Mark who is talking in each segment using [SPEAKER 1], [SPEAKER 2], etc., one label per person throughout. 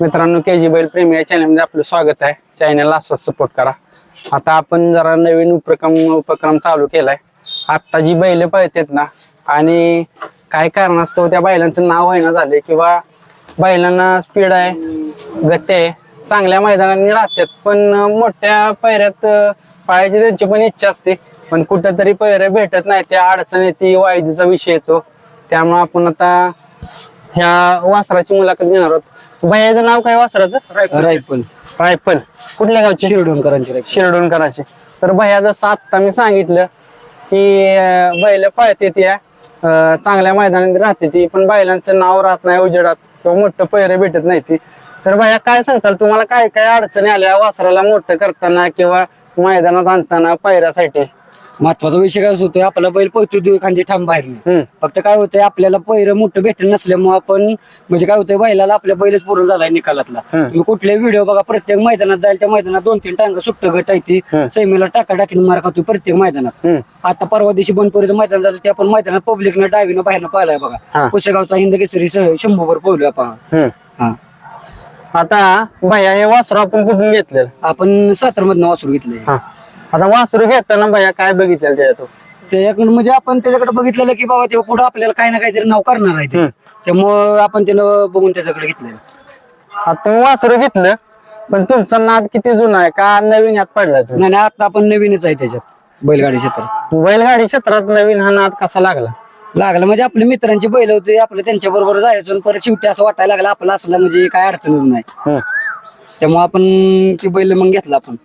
[SPEAKER 1] मित्रांनो के जी बैल प्रेमी या चॅनलमध्ये आपलं स्वागत आहे. चॅनलला असंच सपोर्ट करा. आता आपण जरा नवीन उपक्रम उपक्रम चालू केलाय. आत्ता जी बैल पळतात ना आणि काय कारणास्तव त्या बैलांचं नाव होईना झाले किंवा बैलांना स्पीड आहे गती आहे चांगल्या मैदानांनी राहतात पण मोठ्या पैऱ्यात पाळायची त्यांची पण इच्छा असते. पण कुठंतरी पैऱ्या भेटत नाही त्या अडचण येते वायदीचा विषय येतो. त्यामुळे आपण आता ह्या वासराची मुलाखत घेणार आहोत. भैयाचं नाव काय वासराचं?
[SPEAKER 2] रायफल.
[SPEAKER 1] रायफल. कुठल्या गावचे?
[SPEAKER 2] शिरडोणकरांची रायफल.
[SPEAKER 1] शिरडोणकरांचे. तर भैया जसं आत्ता मी सांगितलं की बैल पळते ती अं, चांगल्या मैदानात राहते ती पण बैलांचं नाव राहत नाही उजेडात किंवा मोठं पैरे भेटत नाही ती. तर भैया काय सांगताल? तुम्हाला काय काय अडचणी आल्या? वासराला मोठं करताना किंवा मैदानात आणताना पैऱ्यासाठी?
[SPEAKER 2] महत्त्वाचा विषय काय होतोय आपला बैल पळतोय दुई खांदी ठाम बाहेर. फक्त काय होतंय आपल्याला पहिरं मोठं भेटत नसल्यामुळे आपण म्हणजे काय होतंय बैलाला आपल्या बैलच पूर्ण झालाय निकालातला. तुम्ही कुठले व्हिडिओ बघा प्रत्येक मैदानात जाईल त्या मैदानात दोन तीन टांग सुट्ट गट आहे ती. सैमीला टाका टाकीन मार खातोय प्रत्येक मैदानात. आता परवा दिवशी बनपोरीचं मैदान झालं ते आपण मैदानात पब्लिकनं डावीनं बाहेरनं पाहिलाय. बघा. पुसेगावचा हिंद केसरी शंभूवर पोहलोय आपण. हा.
[SPEAKER 1] आता भैया हे वासरू आपण कुठून घेतलेलं?
[SPEAKER 2] आपण सातार मधनं वासरू घेतलंय.
[SPEAKER 1] आता वासरू घेताना भैया काय बघितलं त्याच्यात?
[SPEAKER 2] त्याच्याकडे म्हणजे आपण त्याच्याकडे बघितलेलं की बाबा तेव्हा पुढे आपल्याला काही ना काहीतरी नाव करणार आहे ते. त्यामुळं आपण त्यानं बघून त्याच्याकडे घेतलेलं.
[SPEAKER 1] आता तुम्ही वासरू घेतलं पण तुमचा नाद किती जुना आहे? का नवीन यात पडला तुम्ही?
[SPEAKER 2] नाही नाही, आता आपण नवीनच आहे त्याच्यात बैलगाडी क्षेत्रात.
[SPEAKER 1] बैलगाडी क्षेत्रात नवीन हा नाद कसा लागला?
[SPEAKER 2] लागलं म्हणजे आपले मित्रांचे बैल होते आपलं त्यांच्या बरोबर जायचं आणि परत शेवटी असं वाटायला लागलं आपलं असलं म्हणजे काय अडचणच नाही.
[SPEAKER 1] हम्म.
[SPEAKER 2] त्यामुळे आपण ती बैल मग घेतला आपण.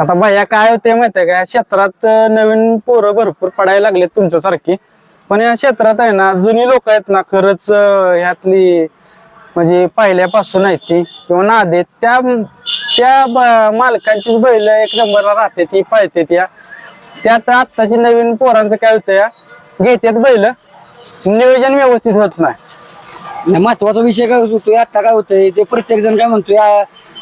[SPEAKER 1] आता भैया काय होते माहितीये का? या क्षेत्रात नवीन पोरं भरपूर पडायला लागले तुमच्यासारखी. पण या क्षेत्रात आहे ना जुनी लोक आहेत ना खरंच ह्यातली म्हणजे पहिल्यापासून आहेत ती किंवा नादेत त्या त्या मालकांचीच बैल एक नंबरला राहते ती पळते त्या त्यात आत्ताची नवीन पोरांचं काय होतं या घेतात बैल. नियोजन व्यवस्थित होत नाही.
[SPEAKER 2] महत्त्वाचा विषय काय होतोय आता काय होतंय ते प्रत्येक जण काय म्हणतोय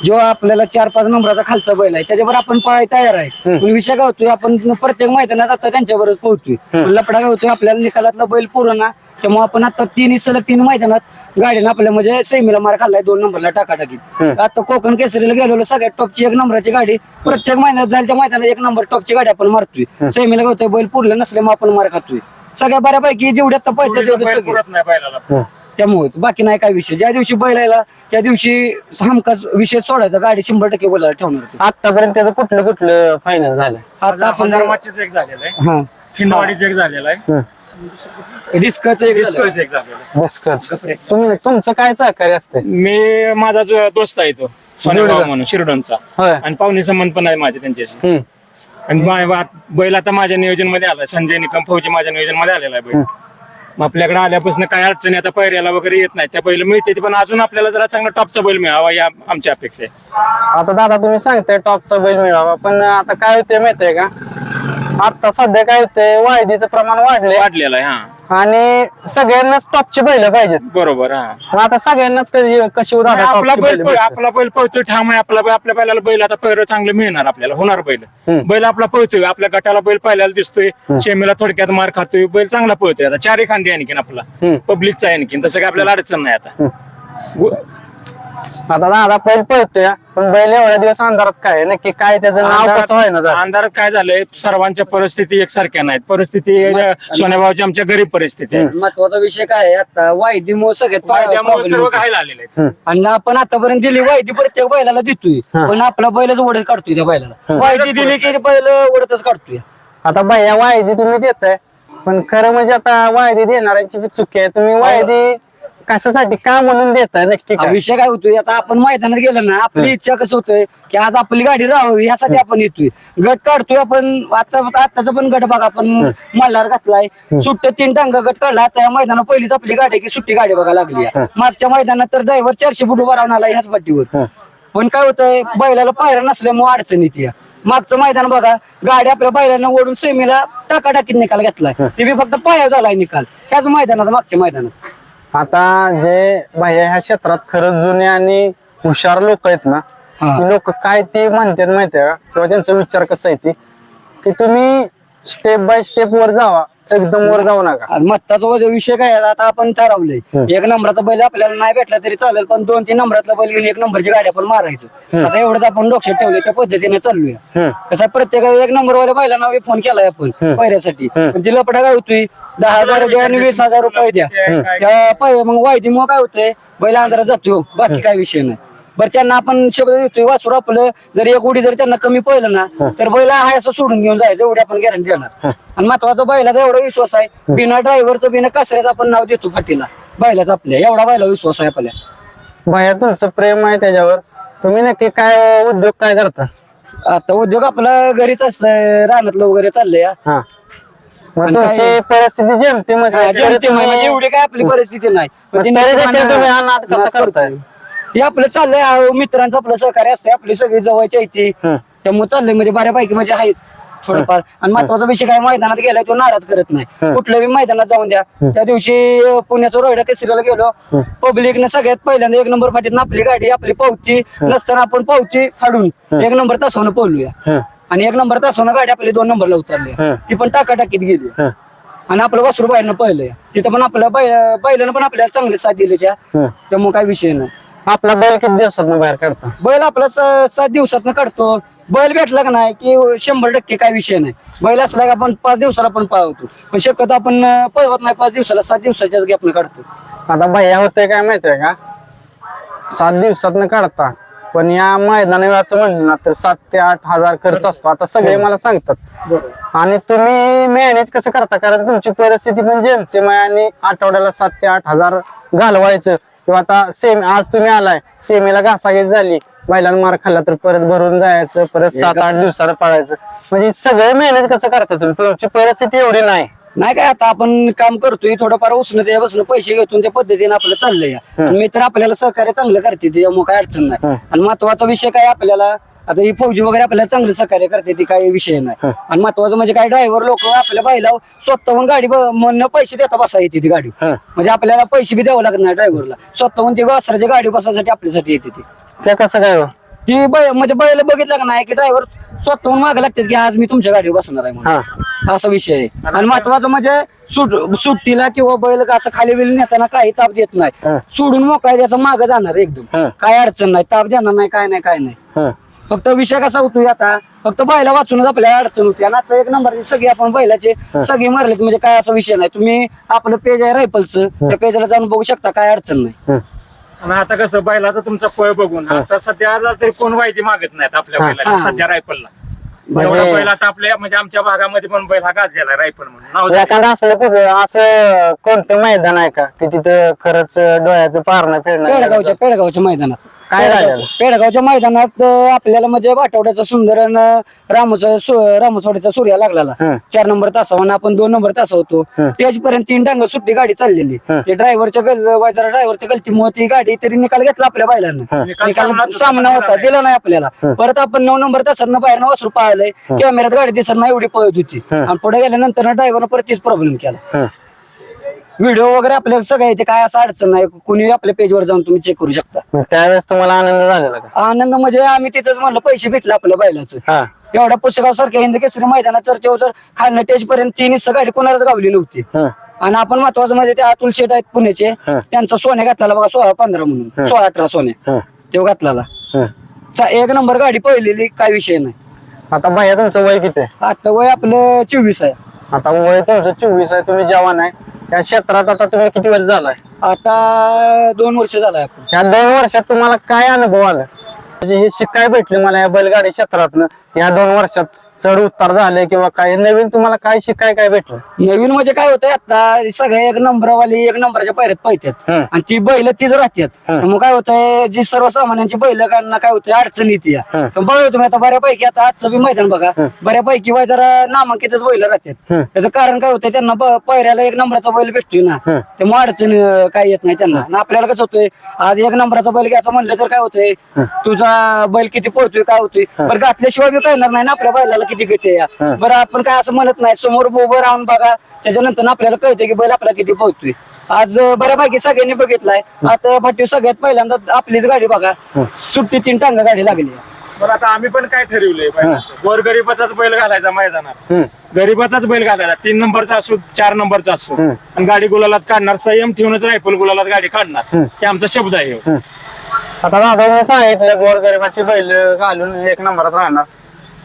[SPEAKER 2] जो आपल्याला चार पाच नंबराचा खालचा बैल आहे त्याच्यावर आपण पळाय तयार आहे. पण विषय होतोय आपण प्रत्येक मैदानात आता त्यांच्याबरोबर पोहतोय पण लपडा होतोय आपल्याला निकालातला बैल पुरवणार त्यामुळे आपण आता तीन सलग तीन मैदानात गाडीनं आपल्या म्हणजे सेमीला मार खाल्लाय दोन नंबरला टाकाटाकीत. आता कोकण केसरीला गेलेलो सगळ्यात टॉपची एक नंबरची गाडी प्रत्येक महिन्यात जाईल त्या मैदानात एक नंबर टॉपची गाडी आपण मारतोय. सेमीला होतोय बैल पुरलं नसल्यामुळे आपण मार खातोय. सगळ्या बऱ्यापैकी जेवढे आता पाहिजे तेवढे सगळे. त्यामुळे बाकी नाही काय विषय. ज्या दिवशी बैलायला त्या दिवशी हमखास विषय सोडायचा. गाडी शंभर टक्के बोलायला ठेवणार होती.
[SPEAKER 1] आतापर्यंत त्याचं कुठलं कुठलं फायनल झालं
[SPEAKER 2] आता आपण
[SPEAKER 3] माचीच एक झालेला आहे.
[SPEAKER 2] हा.
[SPEAKER 3] खिंडवाडीचं एक झालेला आहे.
[SPEAKER 2] डिस्कच एक झालं.
[SPEAKER 3] डिस्कोचं एक झालेलं आहे.
[SPEAKER 1] बसकच तुम्ही तुमचं काय सहकार्य असते
[SPEAKER 3] मी माझा जो दोस्त आहे तो सोनेगाव म्हणून शिरडोनचा.
[SPEAKER 1] होय.
[SPEAKER 3] आणि पाहुणे संबंध पण आहे माझे त्यांच्याशी.
[SPEAKER 1] हम्म.
[SPEAKER 3] आणि मा- बैल आता माझ्या नियोजनमध्ये आलाय. संजय निकम फौजी माझ्या नियोजनमध्ये आलेला आहे बैल. मग आपल्याकडे आल्यापासून काय अडचणी आता पैऱ्याला वगैरे येत नाही. त्या बैल मिळते पण अजून आपल्याला जरा चांगला टॉपचा बैल मिळावा या आमच्या अपेक्षा आहे.
[SPEAKER 1] आता दादा तुम्ही सांगताय टॉपचा बैल मिळावा पण आता काय होते माहितीये का? आता सध्या काय होतंय वायदीचं प्रमाण वाढले
[SPEAKER 3] वाढलेला आहे हा.
[SPEAKER 1] आणि सगळ्यांनाच टॉपची बैल पाहिजेत.
[SPEAKER 3] बरोबर हा.
[SPEAKER 1] मग आता सगळ्यांनाच कधी कशी उदाहरण
[SPEAKER 3] आपला बैल पळ- आपला बैल पळतोय ठाम आहे आपला बैल आपल्या बैलाला बैल आता पैर चांगलं मिळणार आपल्याला होणार बैल. बैल आपला पळतोय आपल्या गटाला बैल पाहायला दिसतोय शेमीला थोडक्यात मार खातोय बैल चांगला पळतोय. आता चारही खांदे आणखीन आपला. पब्लिकचा आणखीन तसं काय आपल्याला अडचण नाही आता. गु-
[SPEAKER 1] आता दादा बैल पळतोय पण बैल एवढ्या दिवस अंधारात काय नक्की काय त्याचं नाव कसं व्हायना झालं?
[SPEAKER 3] अंधारात काय झालंय? सर्वांच्या परिस्थिती एकसारख्या नाहीत. परिस्थिती सोन्याभाऊची आमच्या गरीब परिस्थिती आहे.
[SPEAKER 2] महत्त्वाचा विषय काय आहे? आता सगळ्यात
[SPEAKER 3] त्यामुळे
[SPEAKER 2] problem
[SPEAKER 3] सर्व
[SPEAKER 2] होतो.
[SPEAKER 3] घायला आलेले आहेत
[SPEAKER 2] आणि आपण आतापर्यंत दिली वायदी प्रत्येक बैलाला देतोय.
[SPEAKER 1] हा.
[SPEAKER 2] पण आपला बैलच ओढत काढतोय त्या बैलाला. वायदी दिली की बैल ओढतच काढतोय.
[SPEAKER 1] आता भैया वायदी तुम्ही देताय. पण खरं म्हणजे आता वायदी देणाऱ्यांची बी चुकी आहे. तुम्ही वायदी कशासाठी का म्हणून देताय नक्की
[SPEAKER 2] हा
[SPEAKER 1] काय
[SPEAKER 2] विषय काय होतोय? आता आपण मैदानात गेलो ना आपली इच्छा कसं होतोय? की आज आपली गाडी राहावी यासाठी आपण येतोय. गट काढतोय आपण आता आताचा पण गट बघा आपण मल्हार घातलाय. सुट्ट तीन टांग गट काढला आता या मैदानात पहिलीच आपली गाडी आहे की सुट्टी गाडी बघा लागली आहे. मागच्या मैदानात तर ड्रायव्हर चारशे फूट उभा राहून आला ह्याच पाठीवर पण काय होतंय बैलाला पायऱ्या नसल्यामुळे अडचण येते. मागचं मैदान बघा गाडी आपल्या बैलांना ओढून सेमीला टाकाटाकीत निकाल घेतलाय. ते बी फक्त पाया झालाय निकाल. त्याच मैदानात मागच्या मैदानात.
[SPEAKER 1] आता जे भैया ह्या क्षेत्रात खरंच जुने आणि हुशार लोक आहेत ना
[SPEAKER 2] हा.
[SPEAKER 1] लोक काय ते म्हणतात माहितीये का? किंवा त्यांचा विचार कसा आहे ते? की तुम्ही स्टेप बाय स्टेप वर जावा. एकदम वर जाऊ नका.
[SPEAKER 2] आणि महत्त्वाचा वज- विषय काय आहे, आता आपण ठरवलंय. एक नंबरचा बैल आपल्याला नाही भेटला तरी चालेल पण दोन तीन नंबरातला बैल घेऊन एक नंबरची गाडी आपण मारायचं. आता एवढंच आपण डोक्यात ठेवलंय त्या पद्धतीने चालूया.
[SPEAKER 1] हम्म.
[SPEAKER 2] कसं प्रत्येक एक नंबर वाल्या बैलांना बी फोन केलाय आपण पैऱ्यासाठी पण ती लपडा काय होतोय दहा हजार द्या आणि वीस हजार रुपये द्या. त्या पै- मग वायदीमुळे काय होतंय? बैल अंधारात जातो बाकी काय विषय नाही. बरं त्यांना आपण शब्द देतोय वासरू आपलं. जर एक उडी जर त्यांना कमी पडलं ना तर बैल आहे असं सोडून घेऊन जायचं एवढी आपण गॅरंटी देणार. आणि महत्त्वाचा बैलाचा एवढा विश्वास आहे बिना ड्रायव्हरचं बिना कचऱ्याचं आपण नाव देतो फाटीला बैलाचा आपल्या एवढा बैला विश्वास आहे आपल्या.
[SPEAKER 1] भैया तुमचं प्रेम आहे त्याच्यावर. तुम्ही नक्की काय उद्योग काय करता?
[SPEAKER 2] आता उद्योग आपला घरीच असतंय रानातलं वगैरे चाललंय हा.
[SPEAKER 1] हा. मग
[SPEAKER 2] आणि
[SPEAKER 1] तुमची
[SPEAKER 2] काय-
[SPEAKER 1] परिस्थिती जेमते
[SPEAKER 2] हा, म्हणजे एवढी काय आपली परिस्थिती नाही. पण ती
[SPEAKER 1] तरी देखील
[SPEAKER 2] नशिबानं-
[SPEAKER 1] तुम्ही हा नाद कसा करताय?
[SPEAKER 2] हे आपलं चाललंय अहो, मित्रांचं आपलं सहकार्य असते आपली सगळी जवळची येते
[SPEAKER 1] हम्म.
[SPEAKER 2] त्यामुळे चाललंय म्हणजे बऱ्यापैकी म्हणजे आहेत थोडंफार. आणि महत्त्वाचा विषय काय मैदानात गेलाय तो नाराज करत नाही. कुठल्याही मैदानात जाऊन द्या. त्या दिवशी अं, पुण्याचं रोहिडा केसरीला गेलो. पब्लिकने सगळ्यात पहिल्यांदा एक नंबर फाटीत आपली गाडी आपली पावती. नसताना आपण पावती फाडून एक नंबर तासावनं
[SPEAKER 1] हम्म.
[SPEAKER 2] आणि एक नंबर तासावनं गाडी आपली दोन नंबरला उतरली. ती पण टाकाटाकीत गेली. आणि आपलं वासरू बाहेरनं पहिलंय तिथं पण आपल्या बै- बैलानं पण आपल्याला चांगले साथ दिले त्या. त्यामुळे काही विषय नाही.
[SPEAKER 1] आपला बैल किती दिवसात बाहेर काढता?
[SPEAKER 2] बैल आपला स- सात दिवसात काढतो. बैल भेटला का नाही की शंभर टक्के काय विषय नाही. बैल असला का आपण पाच दिवसाला पण पाळवतो पण शक्यतो आपण अं, पळवत नाही पाच दिवसाला सात दिवसाच्याच गॅपनं काढतो.
[SPEAKER 1] आता भैया होतंय काय माहितीये का? सात दिवसात काढता पण या मैदानाचं म्हणलं ना तर सात ते आठ हजार खर्च असतो. आता सगळे मला सांगतात. आणि तुम्ही मॅनेज कसं करता? कारण तुमची परिस्थिती पण जेमते आणि आठवड्याला सात ते आठ हजार घालवायचं. किंवा आता सेम आज तुम्ही आलाय सेमीला घासाघीस झाली. बैलांना मार खाल्ला तर परत भरून जायचं परत सात आठ दिवसाला पळायचं. म्हणजे सगळं मॅनेज कसं करता तुम्ही? तुमची परिस्थिती एवढी नाही.
[SPEAKER 2] नाही काय आता आपण काम करतोय थोडंफार उष्णते बसणं पैसे घेतून त्या पद्धतीने आपलं चाललंय. मित्र आपल्याला सहकार्य चांगलं करते त्याच्यामुळे काय अडचण नाही. आणि महत्त्वाचा विषय काय आपल्याला? आता ही फौजी वगैरे आपल्याला चांगलं सहकार्य करते ती काही विषय नाही. आणि महत्वाचं म्हणजे काय ड्रायव्हर लोक आपल्या बाईला स्वतःहून गाडी म्हणणं पैसे देता बसा येते ती गाडी. म्हणजे आपल्याला पैसे बी द्यावं लागत नाही ड्रायव्हरला स्वतःहून ती वासराची गाडी बसायसाठी आपल्यासाठी येते ती.
[SPEAKER 1] ते कसं काय हो?
[SPEAKER 2] ती बै म्हणजे बैल बघितलं का नाही की ड्रायव्हर स्वतःहून मागे लागतात की आज मी तुमच्या गाडीवर बसणार आहे म्हणून.
[SPEAKER 1] हा.
[SPEAKER 2] असा विषय आहे. आणि महत्वाचं म्हणजे सुट सुट्टीला किंवा बैल असं खाली बिल नेताना काही ताप देत नाही. सोडून मोकळा त्याचा माग जाणार एकदम.
[SPEAKER 1] हं.
[SPEAKER 2] काय अडचण नाही ताप देणार नाही काय नाही काय नाही.
[SPEAKER 1] हं.
[SPEAKER 2] फक्त विषय कसा होतोय आता? फक्त बैला वाचूनच आपल्याला अडचण होती. आणि आता एक नंबरची सगळी आपण बैलाचे सगळी मारलेत. म्हणजे काय असा विषय नाही. तुम्ही आपलं पेज आहे रायफलचं त्या पेजला जाऊन बघू शकता काय अडचण नाही.
[SPEAKER 1] हं.
[SPEAKER 3] आणि आता कसं बैलाचा तुमचा पळ बघून. आता सध्या तरी कोण वायदी मागत नाहीत आपल्या बैलाला. सध्या रायफलला
[SPEAKER 1] म्हणजे-
[SPEAKER 3] एवढा बैल आता आपल्या म्हणजे आमच्या भागामध्ये पण बैल हा गाजलेला रायफल म्हणून. नाव झालं.
[SPEAKER 1] एखादं असलं कुठं असं कोणतं मैदान आहे का? की तिथं खरंच डोळ्याचं पारणं फिरणं
[SPEAKER 2] पेडगावच्या पेडगावच्या मैदानात.
[SPEAKER 1] काय झालेलं?
[SPEAKER 2] पेडगावच्या मैदानात अं, आपल्याला म्हणजे वाटवड्याचा सुंदर रामोचा रामोसवाडीचा सूर्या लागलेला.
[SPEAKER 1] हं.
[SPEAKER 2] चार नंबर तासावर आपण दोन नंबर तासा होतो त्याचपर्यंत तीन टांग सुट्टी गाडी चाललेली. ते ड्रायव्हरच्या गल जरा ड्रायव्हरच्या गलतीमुळे ती गाडी तरी निकाल घेतला आपल्या बैलांना.
[SPEAKER 3] निकाल
[SPEAKER 2] निकाल सामना
[SPEAKER 3] होता,
[SPEAKER 2] दिला नाही आपल्याला. परत आपण नऊ नंबर तासात बाहेर वासरू पाहिलंय कॅमेऱ्यात गाडी दिसत नाही एवढी पळत होती. आणि पुढे गेल्यानंतर ड्रायव्हरनं परत तीच प्रॉब्लेम केला.
[SPEAKER 1] हं.
[SPEAKER 2] व्हिडिओ वगैरे आपल्याला सगळं येते. काय असं अडचण नाही. कुणी आपल्या पेजवर जाऊन तुम्ही चेक करू शकता.
[SPEAKER 1] मग त्यावेळेस तुम्हाला आनंद झालेला का?
[SPEAKER 2] आनंद म्हणजे आम्ही तिथंच म्हणलं पैसे भेटले आपल्या बैलाचं.
[SPEAKER 1] हा.
[SPEAKER 2] एवढ्या पुस्तकाव सारख्या हिंद केसरी मैदानात तर तो जर खालनं टेज पर्यंत तीन हिस्सा गाडी कोणालाच गावली नव्हती.
[SPEAKER 1] हं.
[SPEAKER 2] आणि आपण महत्वाचं म्हणजे ते अतुल शेठ आहेत पुण्याचे
[SPEAKER 1] हं.
[SPEAKER 2] त्यांचा सोन्या घातलेला बघा सोळा पंधरा म्हणून. सोळा अठरा सोन्या.
[SPEAKER 1] हं.
[SPEAKER 2] तो घातलेला.
[SPEAKER 1] हं.
[SPEAKER 2] चा- एक नंबर गाडी पहिलेली काय विषय नाही.
[SPEAKER 1] आता भैया तुमचं वय किती आहे?
[SPEAKER 2] आता वय आपलं चोवीस आहे.
[SPEAKER 1] आता वय तुमचं चोवीस आहे तुम्ही जवान आहे. या क्षेत्रात आता तुम्ही किती वर्ष झालाय?
[SPEAKER 2] आता दोन वर्ष झालाय आपण.
[SPEAKER 1] या दोन वर्षात तुम्हाला काय अनुभव आला? म्हणजे हे शिकाय भेटले मला या बैलगाडी क्षेत्रातनं या दोन वर्षात. चढ उतार झाले किंवा काय नवीन तुम्हाला काय शिकाय काय भेटलं?
[SPEAKER 2] नवीन म्हणजे काय होतंय आता सगळे एक नंबरवाली एक नंबरच्या पायऱ्यात पाहतात
[SPEAKER 1] हं.
[SPEAKER 2] आणि ती बैल तीच राहतात. मग काय होतंय जी सर्वसामान्यांची बैल काढणं काय होतंय अडचण येते. या.
[SPEAKER 1] हं.
[SPEAKER 2] तर बघा तुम्ही आता बऱ्यापैकी आता आजचं बी मैदान बघा. बऱ्यापैकी वय जरा नामांकितच बैल राहतात.
[SPEAKER 1] हं.
[SPEAKER 2] त्याचं कारण काय होतंय त्यांना ब- पायऱ्याला एक नंबरचा बैल भेटतोय ना.
[SPEAKER 1] हं.
[SPEAKER 2] त्यामुळे अडचण अं, काय येत नाही त्यांना. आणि आपल्याला कसं होतंय आज एक नंबरचा बैल घ्यायचं म्हणलं तर काय होतंय तुझा बैल किती पोहतोय काय होतोय. बरं घातल्याशिवाय बी कळणार नाही ना आपल्या बैलाला. किती गती आहे? या. बरं आपण काय असं म्हणत नाही समोर उभं राहून बघा. त्याच्यानंतर आपल्याला कळतं की बैल आपला किती पोहतोय आज बऱ्यापैकी सगळ्यांनी बघितलाय. आता भट्टी सगळ्यात पहिल्यांदा आपलीच गाडी बघा. सुट्टी तीन टांगा गाडी लागली
[SPEAKER 3] पण आता आम्ही पण काय ठरवलंय? गोर गरीबाचाच बैल घालायचा मैदानात. गरीबाचाच बैल घालायचा तीन नंबरचा असो चार नंबरचा असो. आणि गाडी गुलालात काढणार संयम ठेवूनच रायफल गुलालात गाडी काढणार. हे. आमचा शब्द आहे.
[SPEAKER 1] आता दादाने सांगितलं गोरगरिबाची बैल घालून एक नंबरात राहणार.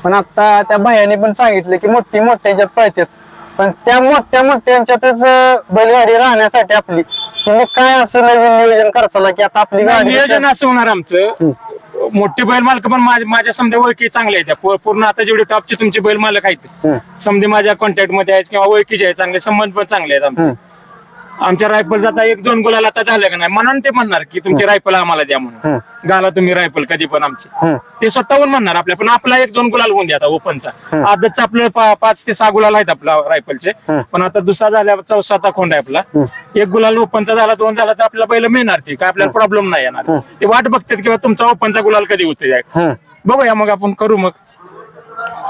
[SPEAKER 1] पण आता त्या भैयाने पण सांगितलं की मोठी मोठ्याच्यात पळतात पण त्या मोठ्या मोठ्यांच्यातच बैलगाडी राहण्यासाठी आपली. तुम्ही काय असं नवीन नियोजन करसाला की आता आपली गाडी
[SPEAKER 3] नियोजन असं होणार आमचं. मोठे बैल मालक पण माझ्या माझ्या समजा ओळखी चांगल्या आहेत. पूर्ण आता जेवढे टॉपचे तुमचे बैल मालक आहेत. समजे माझ्या कॉन्टॅक्टमध्ये आहेत किंवा ओळखीचे आहेत चांगले संबंध पण चांगले आहेत आमचे. आमच्या रायफल जाता एक दोन गुलाल आता झालं का नाही? म्हणून ते म्हणणार की तुमची रायफल आम्हाला द्या म्हणून. घाला तुम्ही रायफल कधी पण आमची. ते स्वतःहून म्हणणार आपल्या पण आपला एक दोन गुलाल होऊन द्या आता ओपनचा. आदतचं आपलं पाच ते सहा गुलाल आहेत आपला रायफलचे. पण आता दुसरा झाल्या चौसाचा खोंड आहे आपला. एक गुलाल ओपनचा झाला दोन झाला तर आपल्याला पहिलं मिळणार ते. काय आपल्याला प्रॉब्लेम नाही येणार. ते वाट बघतात किंवा तुमचा ओपनचा गुलाल कधी होते. बघूया मग आपण करू मग.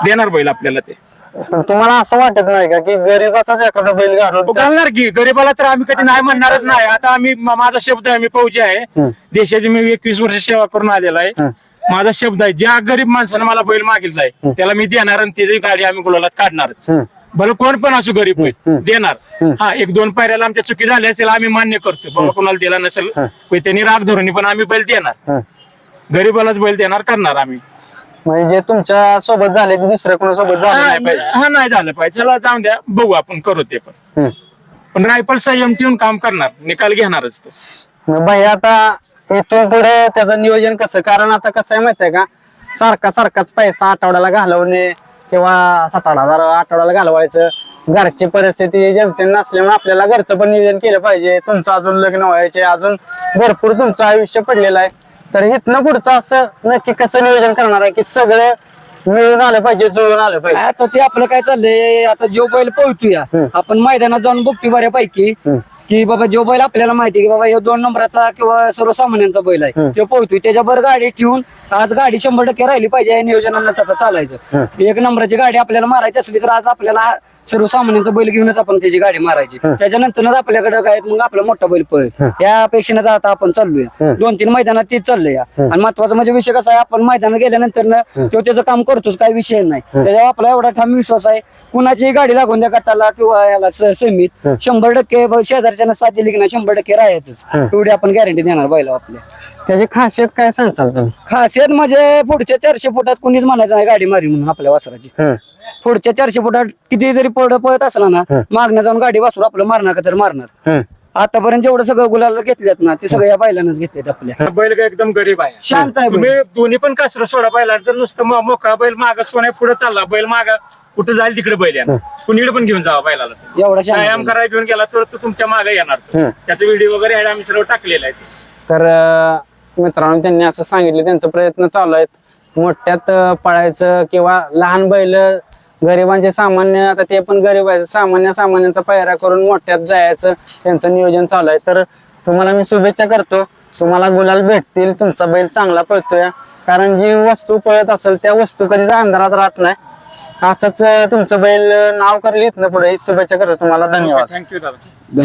[SPEAKER 3] देणार बैल आपल्याला ते.
[SPEAKER 1] तुम्हाला असं वाटत नाही का की गरीबाचाच एखादा बैल घालून त्या-
[SPEAKER 3] घालणार की? गरीबाला तर आम्ही कधी नाही म्हणणारच नाही. आता आम्ही मा- माझा शब्द आहे मी फौजी आहे. देशाची मी एकवीस वर्ष सेवा करून आलेला आहे. माझा शब्द आहे ज्या गरीब माणसाने मला बैल मागितला आहे त्याला मी देणार आणि त्याची गाडी आम्ही गुलाला काढणारच. भले कोण पण असू गरीब होईल देणार. हा. एक दोन पायऱ्याला आमच्या चुकी झाल्या असेल आम्ही मान्य करतो बाबा कोणाला दिला नसेल पण त्यांनी राग धरून पण आम्ही बैल देणार. गरीबालाच बैल देणार करणार आम्ही.
[SPEAKER 1] म्हणजे जे तुमच्यासोबत झाले ते दुसऱ्या कोणासोबत झाले नाही पाहिजे.
[SPEAKER 3] हा नाही झालं पाहिजे. चला जाऊन द्या. बघू आपण करू ते पण.
[SPEAKER 1] हम्म.
[SPEAKER 3] पण रायफल संयम ठेवून काम करणार. निकाल घेणारच तो.
[SPEAKER 1] मग भाई आता इथून पुढे त्याचं नियोजन कसं? कारण आता कसं आहे माहितीये का? सारखा सारखाच पैसा आठवड्याला घालवणे किंवा सात आठ हजार आठवड्याला घालवायचं. घरची परिस्थिती जमते नसल्यामुळे आपल्याला घरचं पण नियोजन केलं पाहिजे. तुमचं अजून लग्न व्हायचे अजून भरपूर तुमचं आयुष्य पडलेलं आहे. तर इथनं पुढचं असं नक्की कसं नियोजन करणार आहे की सगळं मिळून आलं पाहिजे जुळून आलं पाहिजे?
[SPEAKER 2] आता ते आपलं काय चाललंय आता जो बैल पळतोया. आपण मैदानात जाऊन बघतोय बऱ्यापैकी की बाबा जो बैल आपल्याला माहिती की बाबा दोन नंबराचा किंवा सर्वसामान्यांचा बैल आहे. तो पळतोय. त्याच्यावर गाडी ठेवून आज गाडी शंभर टक्के राहिली पाहिजे या नियोजनानं त्याचं चालायचं एक नंबराची गाडी आपल्याला मारायची असली तर आज आपल्याला सर्वसामान्यांचा बैल घेऊनच आपण त्याची गाडी मारायची. त्याच्यानंतरच आपल्याकडे काय मग आपला मोठा बैल पळेल. या अपेक्षेनं आता आपण चाललोय. दोन तीन मैदानात तीच चाललंय आणि महत्त्वाचा म्हणजे विषय कसा आहे? आपण मैदानात गेल्यानंतर ना तो त्याचं काम करतोच काही विषय नाही. त्याच्यावर आपला एवढा ठाम विश्वास आहे. कुणाची गाडी लागून द्या गटाला किंवा याला सेमीत. शंभर टक्के शेजारच्या साथ दिली की शंभर टक्के राहायचंच. एवढी आपण गॅरंटी देणार बैला आपल्या.
[SPEAKER 1] त्याची खासियत काय तुम्ही?
[SPEAKER 2] खासियत म्हणजे पुढच्या चारशे फुटात कुणीच म्हणायचं नाही गाडी मारी म्हणून आपल्या वासराची. पुढच्या चारशे फुटात किती जरी पळ पळत असला ना मागण्या जाऊन गाडी वासरू आपलं मारणार का तर मारणार. आतापर्यंत जेवढं सगळं गुलाला घेतल्यात ना ते सगळं या बैलांनाच घेतल्यात आपल्या.
[SPEAKER 3] बैल काय एकदम गरीब आहे.
[SPEAKER 2] शांत आहे बैल.
[SPEAKER 3] तुम्ही दोन्ही पण कसर सोडा बैलांचं नुसतं मो- मोकळा बैल माग सोन्या पुढे चालला बैल माग कुठे जाईल तिकडे बैल येणार कुणीकडे पण घेऊन जावा बैलाला.
[SPEAKER 2] एवढा शांत
[SPEAKER 3] व्यायाम
[SPEAKER 2] बैल.
[SPEAKER 3] करायला घेऊन गेला तर तो तुमच्या मागे येणार. तो. त्याचा व्हिडिओ वगैरे आहे आम्ही सर्व टाकलेला आहे
[SPEAKER 1] तर अं, मित्रांनो त्यांनी असं सांगितलं त्यांचा प्रयत्न चालू आहेत. मोठ्यात पळायचं किंवा लहान बैल गरिबांचे सामान्य आता ते पण गरीब आहे सामान्य सामान्यांचा पायरा करून मोठ्यात जायचं त्यांचं नियोजन चालू आहे. तर तुम्हाला मी शुभेच्छा करतो. तुम्हाला गुलाल भेटतील तुमचा बैल चांगला पळतोय. कारण जी वस्तू पळत असेल त्या वस्तू कधीच अंधारात राहत नाही. असंच तुमचं बैल नाव करेल इथनं पुढे. शुभेच्छा करतो तुम्हाला. धन्यवाद.
[SPEAKER 3] थँक्यू दादा.